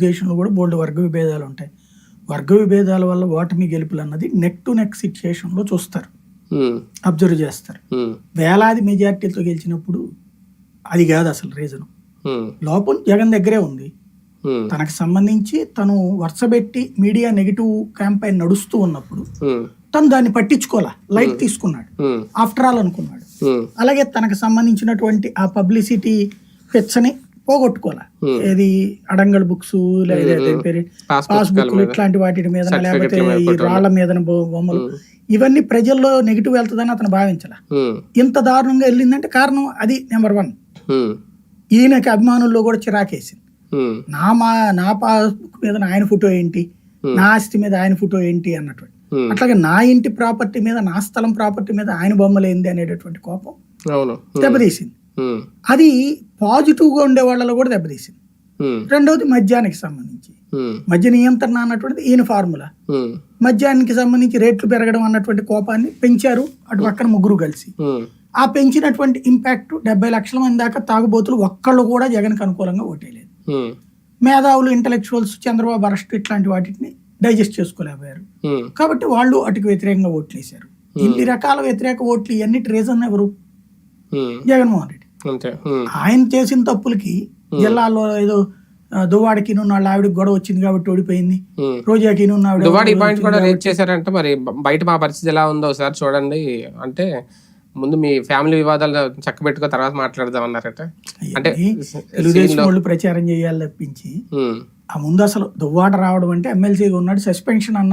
తెలుగుదేశంలో కూడా బోల్డ్ వర్గ విభేదాలు ఉంటాయి. వర్గ విభేదాల వల్ల ఓటమి గెలుపులు అన్నది నెక్ టు నెక్ సిచ్యుయేషన్లో చూస్తారు. అబ్జర్వ్ చేస్తారు. వేలాది మెజార్టీతో గెలిచినప్పుడు అది కాదు అసలు రీజన్. లోపం జగన్ దగ్గరే ఉంది. తనకు సంబంధించి తను వరుసబెట్టి మీడియా నెగిటివ్ క్యాంపెయిన్ నడుస్తూ ఉన్నప్పుడు తను దాన్ని పట్టించుకోవాలా లైట్ తీసుకున్నాడు. ఆఫ్టర్ ఆల్ అనుకున్నాడు. అలాగే తనకు సంబంధించినటువంటి ఆ పబ్లిసిటీ పెచ్చని పోగొట్టుకోవాలా? ఏది అడంగల్ బుక్స్ లేదా దేని పేరు? పాస్ మీద. ఇట్లాంటి వాటి మీద లేకపోతే ఈ. రాళ్ళ మీద బొమ్మలు. ఇవన్నీ ప్రజల్లో నెగిటివ్ వెళ్తుందని అతను భావించాల? ఇంత దారుణంగా వెళ్ళిందంటే కారణం అది నెంబర్ వన్ ఈయనకి అభిమానుల్లో కూడా చిరాకేసింది నా మా నా పాస్బుక్ మీద ఆయన ఫోటో ఏంటి? నా ఆస్తి మీద ఆయన ఫోటో ఏంటి అన్నటువంటి. అట్లాగే నా ఇంటి ప్రాపర్టీ మీద నా స్థలం ప్రాపర్టీ మీద ఆయన బొమ్మలు ఏంది అనేటటువంటి కోపం దెబ్బతీసింది. అది పాజిటివ్గా ఉండే వాళ్ళలో కూడా దెబ్బతీసింది రెండవది మద్యానికి సంబంధించి. మద్య నియంత్రణ అన్నటువంటిది ఈయన ఫార్ములా. మద్యానికి సంబంధించి రేట్లు పెరగడం అన్నటువంటి కోపాన్ని పెంచారు. అటు పక్కన ముగ్గురు కలిసి. ఆ పెంచినటువంటి ఇంపాక్ట్ డెబ్బై లక్షల మంది దాకా తాగుబోతులు ఒక్కళ్ళు కూడా జగన్కి అనుకూలంగా ఓటేయలేదు. మేధావులు ఇంటలెక్చువల్స్ చంద్రబాబు అరెస్ట్ ఇట్లాంటి వాటిని డైజెస్ట్ చేసుకోలేకపోయారు. కాబట్టి వాళ్ళు అటుకు వ్యతిరేకంగా ఓట్లేశారు. ఇన్ని రకాల వ్యతిరేక ఓట్లు ఇవన్నీ రీజన్ ఎవరు? జగన్మోహన్ రెడ్డి. ఆయన చేసిన తప్పులకి జిల్లాలో ఏదో దువ్వాడికి వాళ్ళ ఆవిడకి గొడవ వచ్చింది కాబట్టి ఓడిపోయింది. రోజాకి ఈ పాయింట్ కూడా రేట్ చేశారంటే మరి బయట మా పరిస్థితి ఎలా ఉందో ఒకసారి చూడండి. అంటే ముందు మీ ఫ్యామిలీ వివాదాలు చక్కబెట్టుకో తర్వాత మాట్లాడదాం అన్నారట. అంటే తెలుగుదేశం వాళ్ళు ప్రచారం చేయాలి తప్పించి ఆ ముందు అసలు దువ్వాడ రావడం అంటే ఎమ్మెల్సీగా ఉన్నాడు సస్పెన్షన్ అన్న